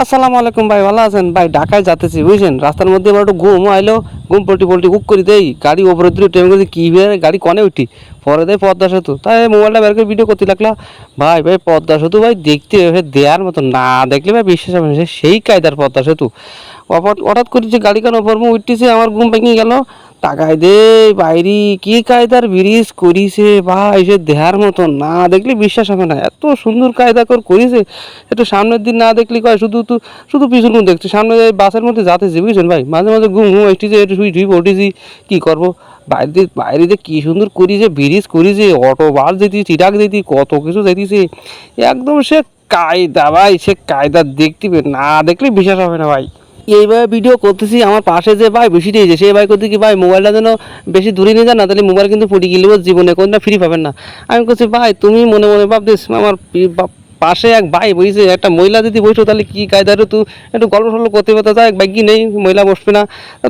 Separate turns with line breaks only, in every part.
আসসালামু আলাইকুম ভাই, ভালো আছেন? ভাই, ঢাকায় যাতেছি বুঝছেন? রাস্তার মধ্যে এবার একটু ঘুম আইলো, ঘুম পল্টি পল্টি উক করি দেই, গাড়ি ওপরে দিল ট্রেন করে কী বের গাড়ি কনে উঠি? পরে দেয় পদ্মা সেতু। তাই মোবাইলটা বের করে ভিডিও করতে লাগলা, ভাই ভাই, পদ্মা সেতু ভাই, দেখতে দেওয়ার মতো, না দেখলে ভাই বিশ্বাস হবে সেই কায়দার পদ্মা সেতু। হঠাৎ করে যে গাড়ি কেন ওপর উঠতেছে, আমার ঘুম ভেঙে গেল টাকায় দে বাইরি, কি কায়দার ব্রিজ করিছে? ভাই, সে দেহার মতো না দেখলে বিশ্বাস হবে না। এত সুন্দর কায়দা করে করিছে। একটু সামনের দিন না দেখলে কয়, শুধু তো, শুধু পিছন দেখছি। সামনে বাসের মধ্যে যাতেছি বুঝছেন ভাই? মাঝে মাঝে ঘুম ঘুম এসেছে একটু শুই শুই উঠেছি কী করব? বাইরে বাইরে যে কী সুন্দর করিছে, ব্রিজ করিছে, অটো বাস যেতি চিরাক যেতি কত কিছু যেতিছে। একদম সে কায়দা ভাই, সে কায়দা দেখতে না দেখলে বিশ্বাস হবে না ভাই। এইভাবে ভিডিও করতেছি, আমার পাশে যে ভাই বেশি দিয়েছে সেই ভাই করতে কি, ভাই মোবাইলটা যেন বেশি দূরে নিয়ে যান না, তাহলে মোবাইল কিন্তু ফুটি গেলেও জীবনে কোনটা ফ্রি পাবেন না। আমি করছি ভাই, তুমি মনে মনে ভাবতেছ, আমার পাশে এক ভাই বইছে, একটা মহিলা যদি বসো তাহলে কি কায়দারে তুই? একটু গল্প সল্প করতে পারতো যাই বাইকি নেই, মহিলা বসবে না।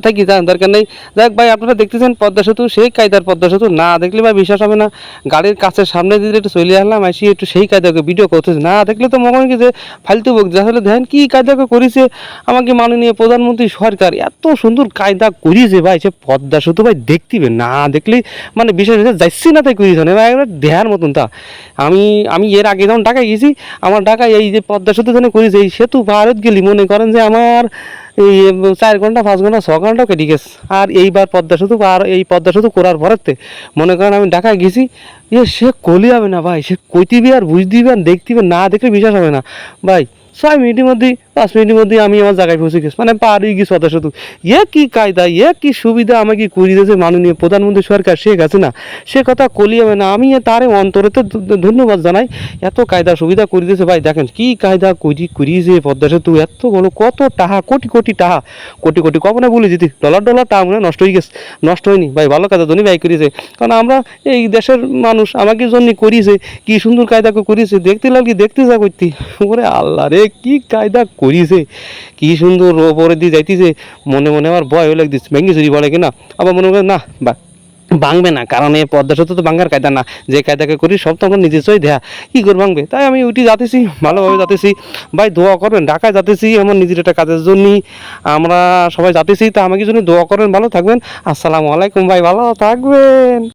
থাকি যান দরকার নেই। যাক ভাই, আপনারা দেখতেছেন পদ্মা সেতু, সেই কায়দার পদ্মা সেতু। না দেখলে ভাই বিশ্বাস হবে না। গাড়ির কাছে সামনে দিয়ে একটু চলে আসলাম আসি একটু সেই কায়দাকে ভিডিও করতেছে। না দেখলে তো মনে কি যে ফালতু বক আসলে দেখেন কি কায়দাকে করেছে? আমাকে মাননীয় প্রধানমন্ত্রী সরকার এত সুন্দর কায়দা করিয়েছে ভাই, সে পদ্মা সেতু ভাই দেখতিবে। না দেখলে মানে বিশেষ যাচ্ছি না তাই করিয়েছে। না একবার দেহার মতন তা। আমি আমি এর আগে যখন ঢাকায় গেছি আমার ঢাকায় এই যে পদ্মা সেতু যেন করেছে, এই সেতু ভারত গেলি, মনে করেন যে আমার এই চার ঘণ্টা, পাঁচ ঘণ্টা, ছ ঘণ্টা কেটে গেছে। আর এইবার পদ্মা সেতু আর এই পদ্মা সেতু করার পরেতে, মনে করেন আমি ঢাকায় গেছি ইয়ে সে কলি হবে না ভাই, সে কইতিবি আর বুঝ দিবে আর দেখতিবে না দেখলে বিশ্বাস হবে না। ভাই, ছয় মিনিটের মধ্যে পাঁচ মিনিটের মধ্যে আমি আমার জায়গায় পৌঁছে গেছি। মানে পারি গেছি পদ্মা সেতু এ কি কায়দা, এ কি সুবিধা আমাকে করে দিয়েছে মাননীয় প্রধানমন্ত্রী সরকার? শেখ হাসিনা সে কথা কলি হবে না। আমি তারে অন্তরেতে ধন্যবাদ জানাই। এত কায়দা সুবিধা করে দিয়েছে ভাই? দেখেন কি কায়দা করি করিয়েছে পদ্মা সেতু, এত বড় কত টাকা কোটি কোটি টাকা কোটি কোটি কখনো বলি যেতি ডলার ডলার টাকা মনে নষ্ট হয়ে গেছে। নষ্ট হয়নি। ভাই, ভালো কাজের জন্যই ভাই করিয়েছে কারণ আমরা এই দেশের মানুষ, আমাকে জন্য করিয়েছে কি সুন্দর কায়দা করে করিয়েছে দেখতে লাগি, দেখতে যা করতি ওরে আল্লাহ রে, কি কায়দা করিয়েছে, কি সুন্দর ওপরে দিয়ে যাইতেছে, মনে মনে আমার ভয় হয়ে লাগতেছে ভেঙ্গি চুরি বলে কিনা? আবার মনে করে না, বা ভাঙবে না, কারণ এই পদ্মা সেতু তো ভাঙার কায়দা না। যে কায়দাকে করি, সব তো আমার নিজস্বই দেয়া। কী করে ভাঙবে? তাই আমি উঠি যাতেছি, ভালোভাবে যাতেছি। ভাই, দোয়া করবেন, ঢাকায় যাতেছি, আমার নিজের একটা কাজের জন্যই। আমরা সবাই যাতেছি, তা আমাকে জন্য দোয়া করবেন, ভালো থাকবেন। আসসালামু আলাইকুম, ভাই, ভালো থাকবেন।